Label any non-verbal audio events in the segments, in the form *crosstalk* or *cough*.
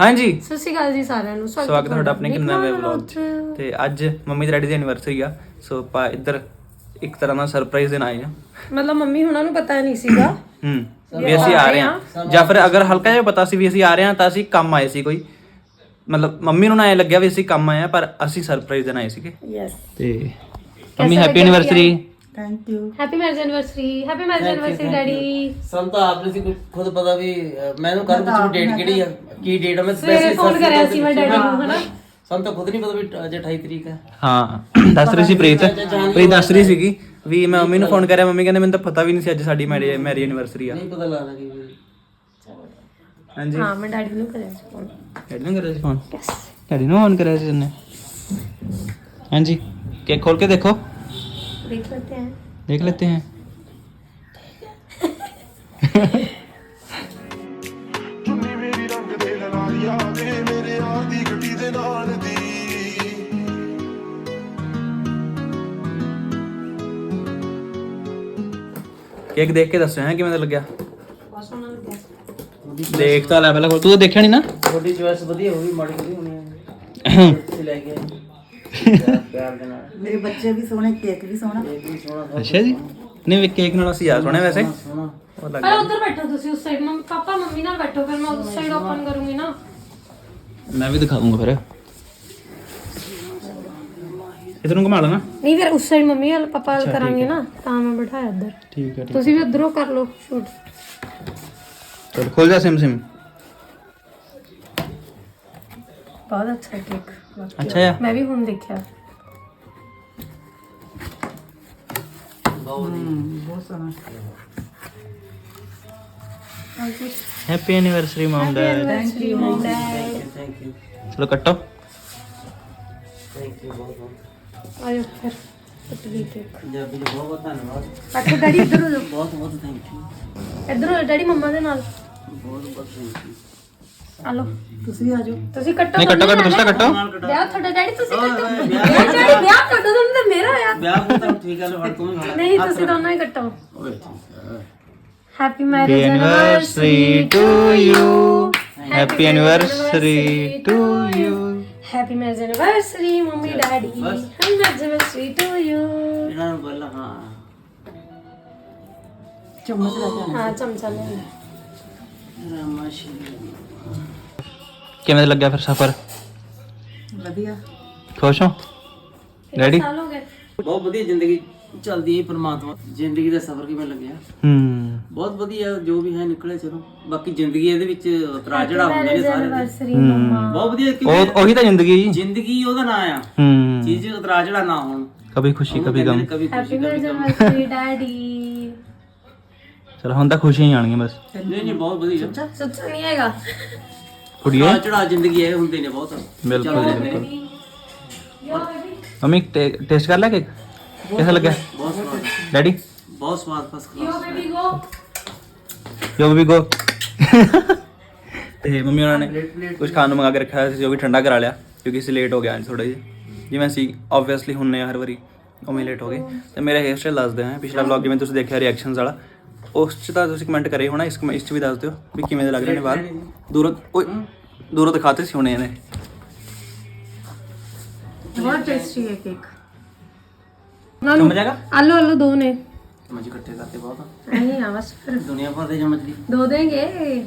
ਹਾਂਜੀ। ਸਤਿ ਸ਼੍ਰੀ ਅਕਾਲ ਜੀ ਸਾਰਿਆਂ ਨੂੰ ਸਵਾਗਤ ਹੈ ਤੁਹਾਡਾ ਆਪਣੇ ਨਵੇਂ vlog ਵਲੌਗ ਤੇ ਅੱਜ ਮੰਮੀ ਦੀ ਡੈਡੀ ਦੀ ਐਨੀਵਰਸਰੀ ਆ ਸੋ ਆਪਾਂ ਇੱਧਰ ਇੱਕ ਤਰ੍ਹਾਂ ਦਾ ਸਰਪ੍ਰਾਈਜ਼ ਦੇਣ ਆਏ ਆ ਮਤਲਬ ਮੰਮੀ ਹੁਣਾਂ ਨੂੰ ਪਤਾ ਨਹੀਂ ਸੀਗਾ ਹੂੰ ਵੀ ਅਸੀਂ ਆ ਰਹੇ ਹਾਂ। ਜਾਂ ਫਿਰ ਅਗਰ ਹਲਕਾ ਜਿਹਾ ਪਤਾ ਸੀ ਵੀ ਅਸੀਂ ਆ ਰਹੇ ਹਾਂ ਤਾਂ ਅਸੀਂ ਕੰਮ ਆਏ ਸੀ ਕੋਈ। ਮਤਲਬ ਮੰਮੀ ਨੂੰ ਨਾ ਐ ਲੱਗਿਆ ਵੀ ਅਸੀਂ ਕੰਮ ਆਏ ਆ ਪਰ ਅਸੀਂ ਸਰਪ੍ਰਾਈਜ਼ ਦੇਣ ਆਏ ਸੀਗੇ। ਯੈਸ ਤੇ mummy happy anniversary thank you happy marriage anniversary happy marriage anniversary daddy ਸਾਨੂੰ ਤਾਂ ਆਪ ਨਹੀਂ ਸੀ ਖੁਦ ਪਤਾ ਵੀ ਅਹ, ਮੈਨੂੰ ਕਰ ਪੁੱਛ ਡੇਟ ਕਿਹੜੀ ਆ? ਕੀ ਡੇਟ ਆ? ਮੈਂ ਸਵੇਰੇ ਫੋਨ ਕਰਿਆ ਸੀ ਮੈਂ ਡੈਡੀ ਨੂੰ ਹਨਾ? ਸਾਨੂੰ ਤਾਂ ਖੁਦ ਨਹੀਂ ਪਤਾ ਵੀ ਅੱਜ 28 ਤਰੀਕ ਹੈ ਹਾਂ ਦੱਸ ਰਹੀ ਸੀ ਪ੍ਰੀਤ। ਪ੍ਰੀਤ ਦੱਸ ਰਹੀ ਸੀਗੀ ਵੀ ਮੈਂ ਮੰਮੀ ਨੂੰ ਫੋਨ ਕਰਿਆ ਮੰਮੀ ਕਹਿੰਦੇ ਮੈਨੂੰ ਤਾਂ ਪਤਾ ਵੀ ਨਹੀਂ ਸੀ ਅੱਜ ਸਾਡੀ ਮੈਰੀ ਮੈਰੀ ਐਨੀਵਰਸਰੀ ਆ। ਨਹੀਂ ਪਤਾ ਲੱਗਦਾ ਕਿ ਵੀ ਹਾਂਜੀ। ਹਾਂ ਮੈਂ ਡੈਡੀ ਨੂੰ ਕਰਿਆ ਸੀ ਫੋਨ ਡੈਡੀ ਨੂੰ ਕਰਿਆ ਸੀ ਫੋਨ ਡੈਡੀ ਨੂੰ ਫੋਨ ਕਰਿਆ ਸੀ ਉਹਨੇ? ਹਾਂਜੀ। ਕੇਕ ਖੋਲ ਕੇ ਦੇਖੋ। ਦੇਖ ਲੈਤੇ हैं देख लेते हैं ਚੁੰਨੀ ਮੇਰੀ ਰੰਗ ਦੇ ਲਲਾਰੀਆ ਵੇ ਮੇਰੇ ਯਾਰ ਦੀ ਗੱਡੀ ਦੇ ਨਾਲ ਦੀ ਕੇਕ ਦੇਖ ਕੇ ਦੱਸਿਓ ਹੈ ਕਿਵੇਂ ਦਾ ਲੱਗਿਆ ਬਹੁਤ ਸੋਹਣਾ ਲੱਗਿਆ ਦੇਖ ਤਾਂ ਲੈ ਪਹਿਲਾਂ ਖੋਲ ਤੂੰ ਤਾਂ ਦੇਖਿਆ ਨਹੀਂ ਨਾ ਤੁਹਾਡੀ ਚੋਇਸ ਵਧੀਆ ਹੋਈ ਮਾੜੀ ਹੋਈ ਹੋਣੀ ਹੈ ਤੁਸੀਂ ਲੈ ਕੇ ਆਏ। ਪਿਆਰ- ਦੇ ਨਾਲ ਮੇਰੇ ਬੱਚੇ ਵੀ ਸੋਹਣੇ ਕੇਕ ਵੀ ਸੋਹਣਾ। ਇਹ ਵੀ ਸੋਹਣਾ ਸੋਹਣਾ ਅੱਛਾ ਜੀ। ਨਹੀਂ ਵੀ ਕੇਕ ਨਾਲ ਅਸੀਂ ਆ ਸੋਹਣੇ ਵੈਸੇ। ਸੋਹਣਾ। ਉਹ ਲੱਗ ਪਰ ਉਧਰ ਬੈਠੋ ਤੁਸੀਂ ਉਸ ਸਾਈਡ ਮੰਮੀ ਪਾਪਾ ਮੰਮੀ ਨਾਲ ਬੈਠੋ ਫਿਰ ਮੈਂ ਉਸ ਸਾਈਡ ਓਪਨ ਕਰੂੰਗੀ ਨਾ। ਮੈਂ ਵੀ ਦਿਖਾਉਂਗਾ ਫਿਰ। ਇਧਰ ਨੂੰ ਘੁਮਾ ਲੈਣਾ। ਨਹੀਂ ਫਿਰ ਉਸ ਸਾਈਡ ਮੰਮੀ ਨਾਲ ਪਾਪਾ ਨਾਲ ਕਰਾਂਗੇ ਨਾ ਤਾਂ ਮੈਂ ਬਿਠਾਇਆ ਇੱਧਰ। ਠੀਕ ਹੈ ਤੁਸੀਂ ਵੀ ਉਧਰੋਂ ਕਰ ਲਓ ਸ਼ੂਟ ਚਲ ਖੋਲ ਜਾ ਸਿਮ ਸਿਮ ਬਹੁਤ ਅੱਛਾ ਕੇਕ। ਅੱਛਾ ਆ ਮੈਂ ਵੀ ਹੁਣ ਦੇਖਿਆ। ਬਹੁਤ ਸੋਹਣਾ। Happy anniversary mum dad thank you thank you ਚਲੋ ਕੱਟੋ। ਥੈਂਕ ਯੂ ਬਹੁਤ ਬਹੁਤ। ਆਇਓ ਫਿਰ ਲਈ ਕੇਕ ਪੰਜਾਬੀ ਦਾ ਬਹੁਤ ਬਹੁਤ ਧੰਨਵਾਦ। ਅੱਛਾ ਡੈਡੀ ਇੱਧਰ ਹੋ ਜਾਓ। ਬਹੁਤ ਬਹੁਤ ਥੈਂਕ ਯੂ ਇੱਧਰ ਹੋ ਡੈਡੀ ਮੰਮਾ ਦੇ ਨਾਲ। ਬਹੁਤ ਬਹੁਤ ਥੈਂਕ ਯੂ ਆ ਲਓ ਤੁਸੀਂ ਆ ਜਾਓ। ਤੁਸੀਂ ਕੱਟੋ ਨਹੀਂ ਕੱਟੋ ਕੱਟੋ ਤੁਸੀਂ ਤਾਂ ਕੱਟੋ। ਵਿਆਹ ਤੁਹਾਡਾ ਡੈਡੀ ਤੁਸੀਂ ਕੱਟੋ। ਵਿਆਹ ਡੈਡੀ ਵਿਆਹ ਕੱਟੋ ਤੁਹਾਨੂੰ ਤਾਂ ਮੇਰਾ ਆ। ਵਿਆਹ ਨੂੰ ਤਾਂ ਠੀਕ ਹੈ ਲੋ ਹੜ ਤੂੰ ਵੀ ਖਾਣਾ ਨਹੀਂ ਤੁਸੀਂ ਦੋਨੋਂ ਹੀ ਕੱਟੋ। ਓਏ ਠੀਕ ਹੈ happy happy marriage anniversary to you happy anniversary to you happy marriage anniversary mummy daddy happy marriage anniversary to you ਇਹਨਾਂ ਨੂੰ ਬੋਲ ਹਾਂ। ਚਮਚ ਲੈ ਕੇ ਹਾਂ ਚਮਚਾ ਲੈ ਲਓ। ਕਿਵੇਂ ਲੱਗਿਆ ਫਿਰ ਸਫ਼ਰ? ਵਧੀਆ। ਖੁਸ਼ ਹੋ? ਰੈਡੀ ਬਹੁਤ ਵਧੀਆ ਜ਼ਿੰਦਗੀ ਚੱਲਦੀ ਹੈ ਪ੍ਰਮਾਤਮਾ। ਜ਼ਿੰਦਗੀ ਦਾ ਸਫ਼ਰ ਕਿਵੇਂ ਲੱਗਿਆ? ਹੂੰ। ਬਹੁਤ ਵਧੀਆ ਜੋ ਵੀ ਹੈ ਨਿਕਲੇ ਚਲੋ। ਬਾਕੀ ਜ਼ਿੰਦਗੀ ਇਹਦੇ ਵਿੱਚ ਉਤਰਾ ਚੜਾ ਹੁੰਦੇ ਨੇ ਸਾਰੇ ਦੇ। ਬਹੁਤ ਵਧੀਆ ਕਿਉਂਕਿ ਉਹ ਉਹੀ ਤਾਂ ਜ਼ਿੰਦਗੀ ਜੀ। ਜ਼ਿੰਦਗੀ ਉਹਦਾ ਨਾਂ ਆ। ਹੂੰ। ਚੀਜ਼ ਉਤਰਾ ਚੜਾ ਨਾ ਹੋਣ। ਕਭੀ ਖੁਸ਼ੀ ਕਭੀ ਗਮ। ਕਭੀ ਖੁਸ਼ੀ ਕਭੀ ਗਮ। ਡੈਡੀ ਚਲੋ ਹੁਣ ਤਾਂ ਖੁਸ਼ੀਆਂ ਹੀ ਆਣਗੀਆਂ ਬਸ। ਨਹੀਂ ਨਹੀਂ ਬਹੁਤ ਵਧੀਆ। ਸੱਚਾ ਨਹੀਂ ਹੈਗਾ। ਕੁੜੀਏ? ਚੜਾ ਜ਼ਿੰਦਗੀ ਇਹ ਹੁੰਦੇ ਨੇ ਬਹੁਤ। ਬਿਲਕੁਲ ਜੀ, ਬਿਲਕੁਲ। ਮੰਮੀ ਟੇਸਟ ਕਰ ਲਿਆ ਕੇਕ? ਕਿਹਦਾ ਲੱਗਿਆ? ਬਹੁਤ ਸਵਾਦ। ਡੈਡੀ? ਬਹੁਤ ਸਵਾਦ ਫਸਟ ਕਲਾਸ। ਬੇਬੀ ਗੋ ਜੋ ਵੀ ਗੋ ਤੇ ਮੰਮੀ ਉਹਨਾਂ ਨੇ ਕੁਝ ਖਾਣ ਨੂੰ ਮੰਗਾ ਕੇ ਰੱਖਿਆ ਹੋਇਆ ਸੀ ਜੋ ਵੀ ਠੰਡਾ ਕਰਾ ਲਿਆ ਕਿਉਂਕਿ ਅਸੀਂ ਲੇਟ ਹੋ ਗਏ ਅੱਜ ਥੋੜਾ ਜਿਹਾ। ਜਿਵੇਂ ਅਸੀਂ ਆਬਵੀਅਸਲੀ ਹੁੰਨੇ ਆ ਹਰ ਵਾਰੀ ਉਵੇਂ ਲੇਟ ਹੋ ਗਏ। ਤੇ ਮੇਰਾ ਹੇਅਰ ਸਟਾਈਲ ਦੱਸਦੇ ਹਾਂ ਪਿਛਲਾ ਵਲੌਗ ਜਿਵੇਂ ਤੁਸੀਂ ਦੇਖਿਆ ਰਿਐਕਸ਼ਨਸ ਵਾਲਾ। ਉਸ 'ਚ ਤਾਂ ਤੁਸੀਂ ਕਮੈਂਟ ਕਰੇ ਹੋਣਾ ਇਸ ਇਸ 'ਚ ਵੀ ਦੱਸ ਦਿਓ ਵੀ ਕਿਵੇਂ ਦੇ ਲੱਗ ਰਹੇ ਨੇ ਵਾਲ। ਦੂਰੋਂ ਓਏ ਦੂਰੋਂ ਦਿਖਾਤੇ ਸੀ ਹੁਣੇ ਇਹਨੇ। ਬਹੁਤ ਟੇਸਟੀ ਹੈ ਕੇਕ ਸਮਝ ਆਗਾ ਆਲੂ ਆਲੂ ਦੋ ਨੇ। ਚਮਚ ਇਕੱਠੇ ਕਰਤੇ ਬਹੁਤ। ਨਹੀਂ ਆ ਬਸ ਫਿਰ। ਦੁਨੀਆ ਭਰ ਦੇ ਚਮਚ ਦੀ। ਦੋ ਦੇਂਗੇ।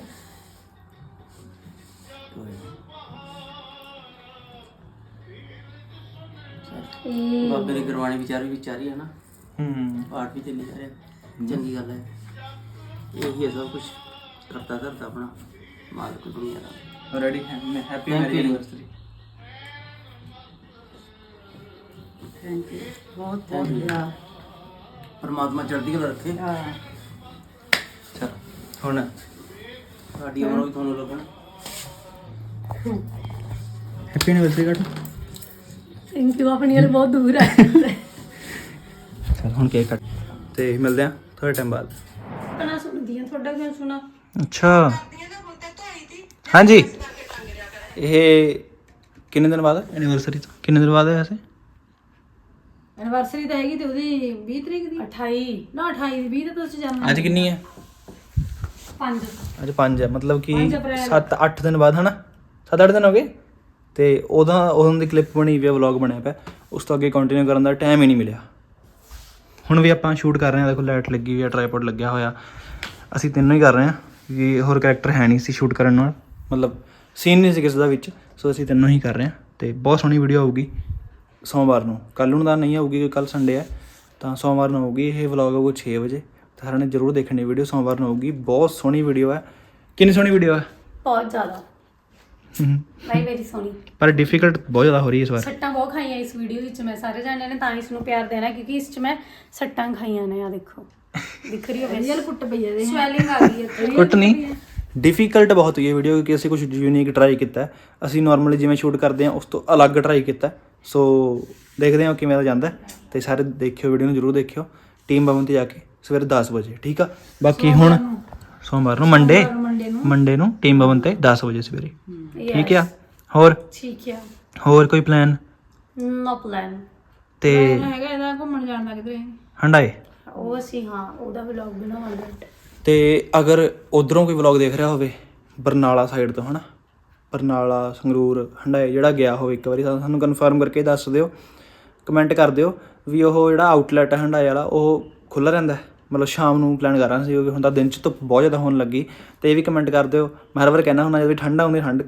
ਇਹ ਬਾਬੇ ਦੀ ਗੁਰਬਾਣੀ ਵਿਚਾਰ ਵੀ ਵਿਚਾਰੀ ਹੈ ਨਾ। ਹੂੰ। ਪਾਠ ਵੀ ਚੱਲੀ ਜਾ ਰਿਹਾ। ਚੰਗੀ ਗੱਲ ਹੈ। ਇਹੀ ਹੈ ਸਭ ਕੁਝ ਕਰਤਾ ਕਰਤਾ ਆਪਣਾ ਮਾਲਕ ਦੁਨੀਆ ਦਾ। Ready happy Thank marry you. Anniversary thank you ਬਹੁਤ ਵਧੀਆ ਪਰਮਾਤਮਾ ਚੜ੍ਹਦੀ ਕਲਾ ਰੱਖੇ। ਹਾਂ। ਚਲ ਹੁਣ ਸਾਡੀ ਉਮਰ ਵੀ ਤੁਹਾਨੂੰ ਲੱਗਣ। ਹੈਪੀ ਐਨੀਵਰਸਰੀ ਕੱਟ। ਥੈਂਕ ਯੂ ਆਪਣੀ ਗੱਲ ਬਹੁਤ ਦੂਰ ਹੈ ਚਲ ਹੁਣ ਕੇਕ ਕੱਟ। ਤੇ ਮਿਲਦੇ ਆ ਥੋੜੇ ਟਾਈਮ ਬਾਅਦ। ਤੁਹਾਡਾ ਕਿਉਂ ਸੁਣਾ। ਅੱਛਾ। ਹਾਂਜੀ। ਇਹ ਕਿੰਨੇ ਦਿਨ ਬਾਅਦ? ਐਨੀਵਰਸਰੀ ਤੋਂ। ਕਿੰਨੇ ਦਿਨ ਬਾਅਦ ਹੈ ਵੈਸੇ? ਐਨਵਰਸਰੀ ਤਾਂ ਹੈਗੀ ਤੇ ਉਹਦੀ 20 ਤਰੀਕ ਦੀ। 28 ਨਾ 28 ਦੀ 20 ਤੇ ਤੁਸੀਂ ਜਨਮ ਅੱਜ ਕਿੰਨੀ ਹੈ? 5 ਅੱਜ 5 ਹੈ ਮਤਲਬ ਕਿ ਪੰਜ ਅਪ੍ਰੈਲ। 7 8 ਦਿਨ ਬਾਅਦ ਹਨਾ? 7-8 ਦਿਨ ਹੋ ਗਏ? ਤੇ ਉਹਦਾ ਉਦੋਂ ਦੀ ਕਲਿੱਪ ਬਣੀ ਵੀ ਵਲੌਗ ਬਣਿਆ ਪਿਆ। ਉਸ ਤੋਂ ਅੱਗੇ ਕੰਟੀਨਿਊ ਕਰਨ ਦਾ ਟਾਈਮ ਹੀ ਨਹੀਂ ਮਿਲਿਆ। ਹੁਣ ਵੀ ਆਪਾਂ ਸ਼ੂਟ ਕਰ ਰਹੇ ਹਾਂ ਦੇਖੋ ਲਾਈਟ ਲੱਗੀ ਹੋਈ ਹੈ ਟ੍ਰਾਈਪੋਡ ਲੱਗਿਆ ਹੋਇਆ। ਅਸੀਂ ਤਿੰਨੋਂ ਹੀ ਕਰ ਰਹੇ ਹਾਂ ਕਿ ਹੋਰ ਕੈਰੈਕਟਰ ਹੈ ਨਹੀਂ ਸੀ ਸ਼ੂਟ ਕਰਨ ਨਾਲ। ਮਤਲਬ ਸੀਨ ਨਹੀਂ ਸੀ ਕਿਸੇ ਦਾ ਵਿੱਚ ਸੋ ਅਸੀਂ ਤਿੰਨੋਂ ਹੀ ਕਰ ਰਹੇ ਹਾਂ ਤੇ ਬਹੁਤ ਸੋਹਣੀ ਵੀਡੀਓ ਆਊਗੀ ਸੋਮਵਾਰ ਨੂੰ। ਕੱਲ੍ਹ ਨੂੰ ਤਾਂ ਨਹੀਂ ਆਊਗੀ ਕੱਲ ਸੰਡੇ ਹੈ ਤਾਂ ਸੋਮਵਾਰ ਨੂੰ ਆਊਗੀ ਇਹ ਵਲੌਗ ਆਊਗਾ 6 ਵਜੇ। ਸਾਰਿਆਂ ਨੇ ਜ਼ਰੂਰ ਦੇਖਣੀ ਵੀਡੀਓ ਸੋਮਵਾਰ ਨੂੰ ਆਊਗੀ। ਬਹੁਤ ਸੋਹਣੀ ਵੀਡੀਓ ਹੈ। ਕਿੰਨੀ ਸੋਹਣੀ ਵੀਡੀਓ ਹੈ? ਬਹੁਤ ਜ਼ਿਆਦਾ। ਭਾਈ ਮੇਰੀ ਸੋਹਣੀ। ਪਰ ਡਿਫਿਕਲਟ ਬਹੁਤ ਜ਼ਿਆਦਾ ਹੋ ਰਹੀ ਹੈ ਇਸ ਵਾਰ। ਸੱਟਾਂ ਬਹੁਤ ਖਾਈਆਂ ਇਸ ਵੀਡੀਓ ਵਿੱਚ ਮੈਂ ਸਾਰੇ ਜਾਣਿਆਂ ਨੇ ਤਾਂ ਇਸ ਨੂੰ ਪਿਆਰ ਦੇਣਾ ਕਿਉਂਕਿ ਇਸ 'ਚ ਮੈਂ ਸੱਟਾਂ ਖਾਈਆਂ ਨੇ ਆ ਦੇਖੋ। ਦਿਖ ਰਹੀ ਹੋਵੇ। ਰੀਅਲ ਕੁੱਟ ਪਈ ਇਹਦੇ। ਸਵੈਲਿੰਗ ਆ ਗਈ ਇੱਥੇ। ਕੁੱਟ ਨਹੀਂ। ਡਿਫਿਕਲਟ ਬਹੁਤ ਹੋਈ ਹੈ ਵੀਡੀਓ ਕਿਉਂਕਿ ਅਸੀਂ ਕੁਝ ਯੂਨੀਕ ਟਰਾਈ ਕੀਤਾ ਹੈ। ਅਸੀਂ ਨਾਰਮਲੀ ਜਿਵੇਂ ਸ਼ੂਟ ਕਰਦੇ ਹਾਂ ਉਸ ਤੋਂ ਅਲੱਗ ਟਰਾਈ ਕੀਤਾ ਹੈ। ਸੋ ਦੇਖਦੇ ਹਾਂ ਕਿਵੇਂ ਦਾ ਜਾਂਦਾ ਹੈ। ਤੇ ਸਾਰੇ ਦੇਖਿਓ ਵੀਡੀਓ ਨੂੰ ਜਰੂਰ ਦੇਖਿਓ। ਟੀਮ ਭਵਨ ਤੇ ਜਾ ਕੇ ਸਵੇਰੇ 10 ਵਜੇ ਠੀਕ ਆ? ਬਾਕੀ ਹੁਣ ਸੋਮਵਾਰ ਨੂੰ ਮੰਡੇ ਮੰਡੇ ਨੂੰ ਟੀਮ ਭਵਨ ਤੇ 10 ਵਜੇ ਸਵੇਰੇ। ਠੀਕ ਆ? ਹੋਰ? ਠੀਕ ਹੈ ਹੋਰ ਕੋਈ ਪਲਾਨ ਨੋ ਪਲਾਨ ਤੇ ਹੈਗਾ ਇਹਦਾ ਘੁੰਮਣ ਜਾਣ ਦਾ ਕਿਤੇ। ਹੰਡਾਏ ਉਹ ਅਸੀਂ, ਹਾਂ, ਉਹਦਾ ਵਲੌਗ ਬਣਾਵਾਂਗੇ ਤੇ ਅਗਰ ਉਧਰੋਂ ਕੋਈ ਵਲੌਗ ਦੇਖ ਰਿਹਾ ਹੋਵੇ, ਬਰਨਾਲਾ ਸਾਈਡ ਤੋਂ, ਹਨਾ? ਬਰਨਾਲਾ, ਸੰਗਰੂਰ ਹੰਡਾਏ ਜਿਹੜਾ ਗਿਆ ਹੋਵੇ ਇੱਕ ਵਾਰੀ ਸਾਨੂੰ ਕਨਫਰਮ ਕਰਕੇ ਦੱਸ ਦਿਓ ਕਮੈਂਟ ਕਰ ਦਿਓ ਵੀ ਉਹ ਜਿਹੜਾ ਆਊਟਲੈਟ ਹੈ ਹੰਡਾਏ ਵਾਲਾ, ਉਹ ਖੁੱਲ੍ਹਾ ਰਹਿੰਦਾ ਹੈ? ਮਤਲਬ ਸ਼ਾਮ ਨੂੰ ਪਲਾਨ ਕਰ ਰਹੇ ਸੀ ਕਿਉਂਕਿ ਹੁਣ ਤਾਂ ਦਿਨ ਚ ਧੁੱਪ ਬਹੁਤ ਜ਼ਿਆਦਾ ਹੋਣ ਲੱਗੀ। ਤੇ ਇਹ ਵੀ ਕਮੈਂਟ ਕਰ ਦਿਓ। ਮੈਂ ਹਰ ਵਾਰ ਕਹਿਣਾ ਹੁੰਦਾ, ਜਦੋਂ ਠੰਡ ਆਉਂਦੀ, ਠੰਡ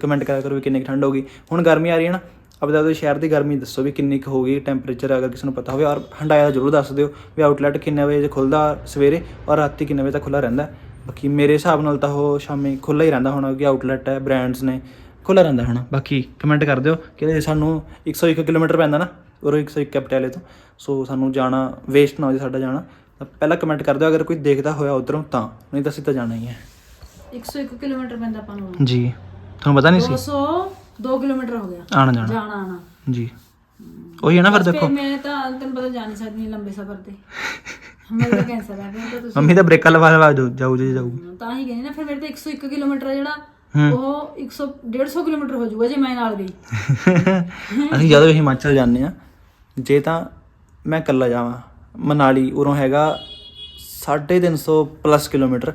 ਕਮੈਂਟ ਕਰਿਆ ਕਰੋ ਵੀ ਕਿੰਨੀ ਕੁ ਠੰਡ ਹੋਗੀ ਹੁਣ ਗਰਮੀ ਆ ਰਹੀ ਹੈ ਨਾ ਆਪਦੇ ਆਪਦੇ ਸ਼ਹਿਰ ਦੀ ਗਰਮੀ ਦੱਸੋ ਵੀ ਕਿੰਨੀ ਕੁ ਹੋਗੀ ਟੈਂਪਰੇਚਰ ਅਗਰ ਕਿਸੇ ਨੂੰ ਪਤਾ ਹੋਵੇ ਔਰ ਹੰਡਾਇਆ ਦਾ ਜ਼ਰੂਰ ਦੱਸ ਦਿਓ ਵੀ ਆਊਟਲੈਟ ਕਿੰਨੇ ਵਜੇ ਖੁੱਲਦਾ ਸਵੇਰੇ ਔਰ ਰਾਤੀ ਕਿੰਨੇ ਵਜੇ ਤੱਕ ਖੁੱਲਾ ਰਹਿੰਦਾ। ਬਾਕੀ ਮੇਰੇ ਹਿਸਾਬ ਨਾਲ ਤਾਂ ਉਹ ਸ਼ਾਮੀ ਖੁੱਲਾ ਹੀ ਰਹਿੰਦਾ ਹੋਣਾ ਕਿ ਆਊਟਲੈਟ ਹੈ ਬ੍ਰਾਂਡਸ ਨੇ ਖੁੱਲਾ ਰਹਿੰਦਾ ਹੋਣਾ। ਬਾਕੀ ਕਮੈਂਟ ਕਰ ਦਿਓ ਕਿ ਸਾਨੂੰ 101 ਕਿਲੋਮੀਟਰ ਪੈਂਦਾ ਨਾ ਉਰੋਂ 101 ਕੈਪੀਟਲ ਤੋਂ ਸੋ ਸਾਨੂੰ ਜਾਣਾ ਵੇਸਟ ਨਾ ਹੋ ਜਾਏ ਸਾਡਾ ਜਾਣਾ ਤਾਂ ਪਹਿਲਾਂ ਕਮੈਂਟ ਕਰ ਦਿਓ ਅਗਰ ਕੋਈ ਦੇਖਦਾ ਹੋਇਆ ਉਧਰੋਂ ਤਾਂ ਨਹੀਂ ਤਾਂ ਅਸੀਂ ਤਾਂ ਜਾਣਾ ਹੀ ਹੈ। 101 ਕਿਲੋਮੀਟਰ ਪੈਂਦਾ ਆਪਾਂ ਨੂੰ। ਜੀ ਤੁਹਾਨੂੰ ਪਤਾ ਨਹੀਂ ਸੀ 202 ਕਿਲੋਮੀਟਰ ਹੋ ਗਿਆ। ਆਣਾ ਜਾਣਾ। ਜਾਣਾ ਆਣਾ। ਜੀ। ਉਹੀ ਹੈ ਨਾ ਫਿਰ ਦੇਖੋ। ਮੈਂ ਤਾਂ ਤੈਨੂੰ ਪਤਾ ਜਾ ਨਹੀਂ ਸਕਦੀ ਲੰਬੇ ਸਫ਼ਰ ਤੇ। ਮੇਰਾ ਤਾਂ ਕੈਂਸਰ ਹੈ ਫਿਰ ਤਾਂ ਤੁਸੀਂ ਮੰਮੀ ਤਾਂ ਬ੍ਰੇਕਾਂ ਲਵਾ ਲਵਾ ਜਾਊ ਜਾਊ ਜੀ ਜਾਊ। ਤਾਂ ਹੀ ਕਹਿੰਦੀ ਨਾ ਫਿਰ ਮੇਰੇ ਤੇ 101 ਕਿਲੋਮੀਟਰ ਆ ਜਿਹੜਾ ਉਹ 100 150 ਕਿਲੋਮੀਟਰ ਹੋ ਜਾਊਗਾ ਜੇ ਮੈਂ ਨਾਲ ਗਈ। *laughs* ਅਸੀਂ ਜਦੋਂ ਵੀ ਹਿਮਾਚਲ ਜਾਂਦੇ ਆ ਜੇ ਤਾਂ ਮੈਂ ਇਕੱਲਾ ਜਾਵਾਂ ਮਨਾਲੀ ਉਰੋਂ ਹੈਗਾ 350 ਪਲੱਸ ਕਿਲੋਮੀਟਰ।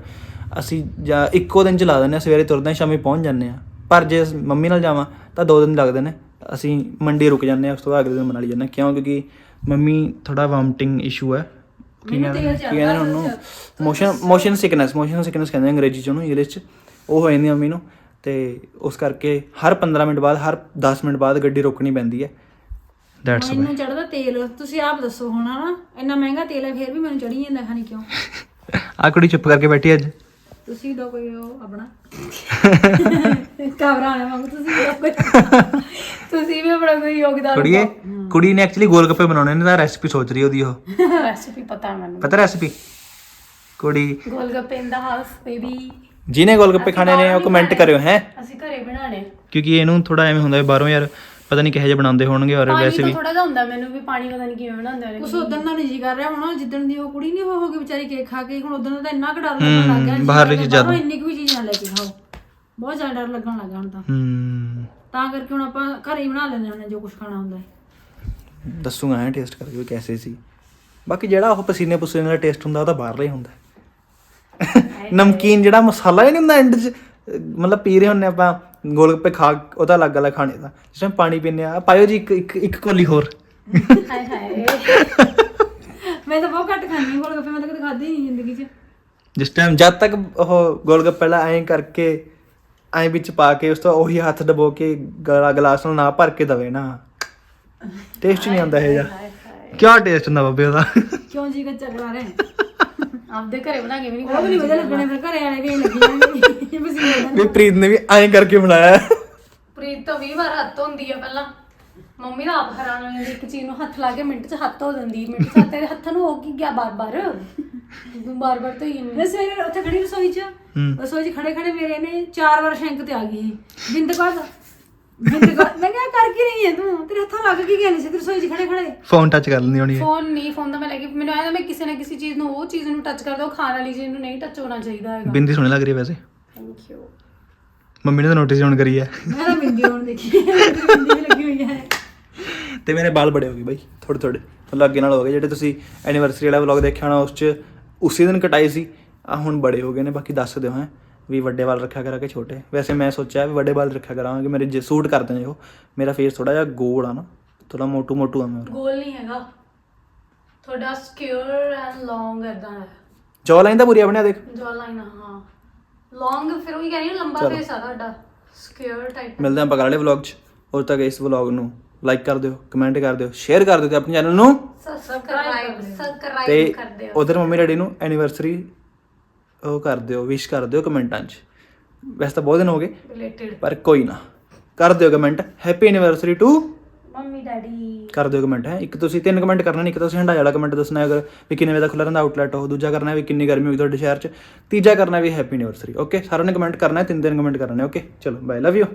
ਅਸੀਂ ਜਾਂ ਇੱਕੋ ਦਿਨ ਚ ਲਾ ਦਿੰਦੇ ਆ ਸਵੇਰੇ ਤੁਰਦੇ ਆ ਸ਼ਾਮੀ ਪਹੁੰਚ ਜਾਂਦੇ ਆ ਪਰ ਜੇ ਮੰਮੀ ਨਾਲ ਜਾਵਾਂ ਤਾਂ ਦੋ ਦਿਨ ਲੱਗਦੇ ਨੇ। ਅਸੀਂ ਮੰਡੀ ਰੁਕ ਜਾਂਦੇ ਆ ਉਸ ਤੋਂ ਬਾਅਦ ਅਗਲੇ ਦਿਨ ਮਨਾਲੀ ਜਾਂਦੇ ਹਾਂ। ਕਿਉਂ? ਕਿਉਂਕਿ ਮੰਮੀ ਥੋੜਾ ਵਾਮਟਿੰਗ ਇਸ਼ੂ ਹੈ। ਕੀ ਕਹਿੰਦੇ ਕੀ ਕਹਿੰਦੇ ਨੇ ਉਹਨੂੰ? Motion motion sickness motion sickness ਕਹਿੰਦੇ ਆ ਅੰਗਰੇਜ਼ੀ ਚ ਉਹਨੂੰ ਇੰਗਲਿਸ਼ ਚ। ਉਹ ਹੋ ਜਾਂਦੀ ਆ ਮੰਮੀ ਨੂੰ। ਤੇ ਉਸ ਕਰਕੇ ਹਰ 15 ਮਿੰਟ ਬਾਅਦ ਹਰ 10 ਮਿੰਟ ਬਾਅਦ ਗੱਡੀ ਰੋਕਣੀ ਪੈਂਦੀ ਹੈ। ਦੈਟਸ ਮੈਨੂੰ ਚੜਦਾ ਤੇਲ। ਤੁਸੀਂ ਆਪ ਦੱਸੋ ਹੁਣ ਹਨਾ? ਇੰਨਾ ਮਹਿੰਗਾ ਤੇਲ ਹੈ ਫਿਰ ਵੀ ਮੈਨੂੰ ਚੜੀ ਜਾਂਦਾ ਖਾਣੀ ਕਿਉਂ? *laughs* ਆ ਕੁੜੀ ਚੁੱਪ ਕਰਕੇ ਬੈਠੀ ਅੱਜ। ਤੁਸੀਂ ਦੋ ਕੋਈ ਉਹ ਆਪਣਾ। *laughs* ਘਬਰਾਣਾ ਵਾਂਗ ਤੁਸੀਂ ਦੋ ਕੋਈ ਤੁਸੀਂ ਵੀ ਆਪਣਾ ਕੋਈ ਯੋਗਦਾਨ ਕੁੜੀਏ ਕੁੜੀ ਨੇ ਐਕਚੁਅਲੀ ਗੋਲ ਗੱਪੇ ਬਣਾਉਣੇ ਨੇ ਤਾਂ ਰੈਸਪੀ ਸੋਚ ਰਹੀ ਉਹਦੀ ਉਹ। ਰੈਸਿਪੀ ਪਤਾ ਮੈਨੂੰ। ਪਤਾ ਰੈਸਪੀ ਕੁੜੀ। ਗੋਲਗੱਪੇ ਇਨ ਦਾ ਹਾਊਸ ਬੇਬੀ ਜਿਹਨੇ ਗੋਲ ਗੱਪੇ ਖਾਣੇ ਨੇ ਉਹ ਕਮੈਂਟ ਕਰਿਓ ਹੈ? ਅਸੀਂ ਘਰੇ ਬਣਾਣੇ ਕਿਉਂਕਿ ਇਹਨੂੰ ਥੋੜਾ ਐਵੇਂ ਹੁੰਦਾ ਵੀ ਬਾਹਰੋਂ ਯਾਰ ਪਤਾ ਨਹੀਂ ਕਿਹੋ ਜਿਹੇ ਬਣਾਉਂਦੇ ਹੋਣਗੇ ਔਰ ਵੈਸੇ ਤਾਂ ਵੀ ਥੋੜਾ ਜਿਹਾ ਹੁੰਦਾ ਮੈਨੂੰ ਵੀ ਪਾਣੀ ਪਤਾ ਨਹੀਂ ਕਿਵੇਂ ਬਣਾਉਂਦੇ ਨੇ ਉਸ ਉਦੋਂ ਦਾ ਨਹੀਂ ਜੀ ਕਰ ਰਿਹਾ ਹੁਣ ਜਿੱਦਣ ਦੀ ਉਹ ਕੁੜੀ ਨਹੀਂ ਹੋ ਹੋ ਗਈ ਵਿਚਾਰੀ ਕੇਕ ਖਾ ਕੇ ਹੁਣ ਉਦੋਂ ਦਾ ਇੰਨਾ ਕੁ ਡਰ ਲੱਗਣ ਲੱਗ ਗਿਆ ਜੀ ਬਾਹਰਲੀ ਚੀਜ਼ਾਂ ਬਾਹਰੋਂ ਇੰਨੀ ਕੁ ਵੀ ਚੀਜ਼ ਨਾ ਲੈ ਕੇ ਖਾਓ। ਬਹੁਤ ਜ਼ਿਆਦਾ ਡਰ ਲੱਗਣ ਲੱਗਾ ਹੁਣ ਤਾਂ। ਹੂੰ। ਤਾਂ ਕਰਕੇ ਹੁਣ ਆਪਾਂ ਘਰੇ ਹੀ ਬਣਾ ਲੈਂਦੇ ਹੁੰਦੇ ਜੋ ਕੁਝ ਖਾਣਾ ਹੁੰਦਾ ਹੈ। ਦੱਸੂਗਾ ਹੈ ਟੇਸਟ ਕਰਕੇ ਵੀ ਕੈਸੇ ਸੀ। ਬਾਕੀ ਜਿਹੜਾ ਉਹ ਪਸੀਨੇ ਪਸੀਨੇ ਦਾ ਟੇਸਟ ਹੁੰਦਾ ਉਹ ਤਾਂ ਬਾਹਰਲਾ ਹੀ ਹੁੰਦਾ। ਨਮਕੀਨ ਜਿਹੜਾ ਮਸਾਲਾ ਹੀ ਨਹੀਂ ਹੁੰਦਾ ਐਂਡ 'ਚ ਮਤਲਬ ਪੀ ਰਹੇ ਹੁੰਨੇ ਆਪਾਂ। ਗੋਲ ਗੱਪੇ ਖਾ ਉਹਦਾ ਅਲੱਗ ਅਲੱਗ ਖਾਣੇ ਦਾ। ਜਿਸ ਟਾਈਮ ਪਾਣੀ ਪੀਂਦੇ ਆ। ਪਾਇਓ ਜੀ ਇੱਕ ਇੱਕ ਇੱਕ ਕੋਲੀ ਹੋਰ। ਹਾਏ ਹਾਏ। ਮੈਂ ਤਾਂ ਬਹੁਤ ਘੱਟ ਖਾਂਦੀ ਹਾਂ ਗੋਲਗੱਪੇ ਮੈਂ ਤਾਂ ਕਦੇ ਖਾਦੇ ਹੀ ਨਹੀਂ ਜ਼ਿੰਦਗੀ 'ਚ। ਜਿਸ ਟਾਈਮ ਜਦ ਤੱਕ ਉਹ ਗੋਲ ਗੱਪੇ ਲਾ ਐਂ ਕਰਕੇ ਐਂ ਵਿੱਚ ਪਾ ਕੇ ਉਸ ਤੋਂ ਉਹੀ ਹੱਥ ਡਬੋ ਕੇ ਗਲਾ ਗਲਾਸ ਨਾਲ ਨਾ ਭਰ ਕੇ ਦਵੇ ਨਾ। ਟੇਸਟ ਨਹੀਂ ਆਉਂਦਾ ਇਹ ਜਾ ਕਿਆ ਟੇਸਟ ਹੁੰਦਾ ਬੱਬੇ ਉਹਦਾ। ਕਿਉਂ ਜੀ ਕੱਚਾ ਕਰਾ ਰਹੇ ਆਪਦੇ ਘਰੇ ਬਣਾ ਕੇ ਵੀ ਨਹੀਂ ਉਹ ਵੀ ਨਹੀਂ ਵਧੀਆ ਲੱਗਣੇ ਫਿਰ ਘਰੇ ਵਾਲੇ ਵੀ ਲੱਗੀ ਜਾਣਗੇ ਬਸ ਵੀ ਪ੍ਰੀਤ ਨੇ ਵੀ ਐਂ ਕਰਕੇ ਬਣਾਇਆ। ਪ੍ਰੀਤ ਤੋਂ 20 ਵਾਰ ਹੱਥ ਹੁੰਦੀ ਆ ਪਹਿਲਾਂ। ਮੰਮੀ ਦਾ ਆਪ ਹੈਰਾਨ ਹੋ ਜਾਂਦੀ ਇੱਕ ਚੀਜ਼ ਨੂੰ ਹੱਥ ਲਾ ਕੇ ਮਿੰਟ 'ਚ ਹੱਥ ਹੋ ਜਾਂਦੀ ਮਿੰਟ 'ਚ ਤੇਰੇ ਹੱਥਾਂ ਨੂੰ ਹੋ ਕੀ ਗਿਆ ਬਾਰ-ਬਾਰ? ਤੂੰ ਬਾਰ-ਬਾਰ ਤੋਂ ਹੀ ਮੈਂ ਸਵੇਰੇ ਉੱਥੇ ਖੜੀ ਰਸੋਈ 'ਚ ਰਸੋਈ 'ਚ ਖੜੇ ਖੜੇ ਮੇਰੇ ਨੇ ਚਾਰ ਵਾਰ ਸ਼ੈਂਕ ਤੇ ਆ ਗਈ ਸੀ। ਬਿੰਦ ਬਾਅਦ ਮੈਂ ਕਿਹਾ ਕਰ ਕੀ ਰਹੀ ਹੈ ਤੂੰ? ਤੇਰੇ ਹੱਥਾਂ ਲੱਗ ਕੀ ਗਏ ਨੇ ਸੀ ਤੇਰੀ ਰਸੋਈ 'ਚ ਖੜੇ ਖੜੇ? ਫੋਨ ਟੱਚ ਕਰ ਲੈਂਦੀ ਹੋਣੀ ਹੈ ਫੋਨ ਨਹੀਂ ਫੋਨ ਤਾਂ ਮੈਂ ਲੈ ਕੇ ਮੈਨੂੰ ਆਇਆ ਮੈਂ ਕਿਸੇ ਨਾ ਕਿਸੇ ਚੀਜ਼ ਨੂੰ ਉਹ ਚੀਜ਼ ਨੂੰ ਟੱਚ ਕਰਦਾ ਉਹ ਖਾਣ ਵਾਲੀ ਚੀਜ਼ ਨੂੰ ਨਹੀਂ ਟੱਚ ਹੋਣਾ ਚਾਹੀਦਾ ਹੈਗਾ। ਬਿੰਦੀ ਸੋਹਣੀ ਲੱਗ ਰਹੀ ਹੈ ਵੈਸੇ। ਥੈਂਕ ਯੂ ਮੰਮੀ ਨੇ ਤਾਂ ਨੋਟਿਸ ਆਨ ਕਰੀ ਹੈ। ਮੈਂ ਤਾਂ ਬਿੰਦੀ ਹੋਣ ਦੇਖੀ ਬਿੰਦੀ ਲੱਗੀ ਹੋਈ ਹੈ। ਤੇ ਮੇਰੇ ਵਾਲ ਬੜੇ ਹੋ ਗਏ ਬਾਈ ਥੋੜੇ ਥੋੜੇ ਮਤਲਬ ਅੱਗੇ ਨਾਲ ਹੋ ਗਏ ਜਿਹੜੇ ਤੁਸੀਂ ਐਨੀਵਰਸਰੀ ਵਾਲਾ ਵਲੌਗ ਦੇਖਿਆ ਹੋਣਾ ਉਸ 'ਚ ਉਸੇ ਦਿਨ ਕਟਾਏ ਸੀ ਆ ਹੁਣ ਬੜੇ ਹੋ ਗਏ ਨੇ ਬਾਕੀ ਦੱਸ ਦਿਓ ਹੈ ਵੀ ਵੱਡੇ ਵਾਲ ਰੱਖਿਆ ਕਰਾਂਗੇ ਛੋਟੇ। ਵੈਸੇ ਮੈਂ ਸੋਚਿਆ ਵੀ ਵੱਡੇ ਵਾਲ ਰੱਖਿਆ ਕਰਾਂਗੇ ਮੇਰੇ ਜੇ ਸੂਟ ਕਰਦੇ ਨੇ ਉਹ ਮੇਰਾ ਫੇਸ ਥੋੜਾ ਜਿਹਾ ਗੋਲ ਆ ਨਾ ਥੋੜਾ ਮੋਟੂ ਮੋਟੂ ਆ ਮੈਂ ਗੋਲ ਨਹੀਂ ਹੈਗਾ। ਤੁਹਾਡਾ ਸਕਿਉਰ ਐਂਡ ਲੌਂਗ ਇਦਾਂ ਹੈ। ਜੌ ਲਾਈਨ ਤਾਂ ਪੂਰੀ ਆਪਣੇ ਦੇਖ। ਜੋ ਲਾਈਨ ਹਾਂ। ਲੌਂਗ ਫਿਰ ਉਹ ਕਹਿੰਦੀ ਲੰਬਾ ਫੇਸ ਆ ਤੁਹਾਡਾ। ਸਕਿਉਰ ਟਾਈਪ ਮਿਲਦੇ ਹਾਂ ਆਪਾਂ ਵਲੌਗ 'ਚ। ਉਦੋਂ ਤੱਕ ਇਸ ਵਲੌਗ ਨੂੰ ਲਾਈਕ ਕਰ ਦਿਓ ਕਮੈਂਟ ਕਰ ਦਿਓ ਸ਼ੇਅਰ ਕਰ ਦਿਓ ਤੇ ਆਪਣੇ ਚੈਨਲ ਨੂੰ ਸਬਸਕ੍ਰਾਈਬ ਸਬਸਕ੍ਰਾਈਬ ਤੇ ਕਰ ਦਿਓ। ਉਧਰ ਮੰਮੀ ਡੈਡੀ ਨੂੰ ਐਨੀਵਰਸਰੀ ਉਹ ਕਰ ਦਿਓ ਵਿਸ਼ ਕਰ ਦਿਓ ਕਮੈਂਟਾਂ 'ਚ। ਵੈਸੇ ਤਾਂ ਬਹੁਤ ਦਿਨ ਹੋ ਗਏ ਰਿਲੇਟਡ ਪਰ ਕੋਈ ਨਾ। ਕਰ ਦਿਓ comment happy anniversary to mummy, daddy. ਕਰ ਦਿਓ ਕਮੈਂਟ ਹੈ। ਇੱਕ ਤੁਸੀਂ ਤਿੰਨ ਕਮੈਂਟ ਕਰਨਾ ਨਹੀਂ ਇੱਕ ਤੁਸੀਂ ਹੰਡਾਈ ਵਾਲਾ ਕਮੈਂਟ ਦੱਸਣਾ ਹੈ ਅਗਰ ਵੀ ਕਿੰਨੇ ਵਜੇ ਦਾ ਖੁੱਲ੍ਹਾ ਰਹਿੰਦਾ ਆਊਟਲੈਟ ਉਹ, ਦੂਜਾ ਕਰਨਾ ਹੈ ਵੀ ਕਿੰਨੀ ਗਰਮੀ ਹੋਈ ਤੁਹਾਡੇ ਸ਼ਹਿਰ 'ਚ, ਤੀਜਾ ਕਰਨਾ ਵੀ ਹੈਪੀ ਐਨੀਵਰਸਰੀ ਓਕੇ ਸਾਰਿਆਂ ਨੇ ਕਮੈਂਟ ਕਰਨਾ ਹੈ ਤਿੰਨ ਤਿੰਨ ਕਮੈਂਟ ਕਰਨੇ ਓਕੇ ਚਲੋ ਬਾਏ ਲਵ ਯੂ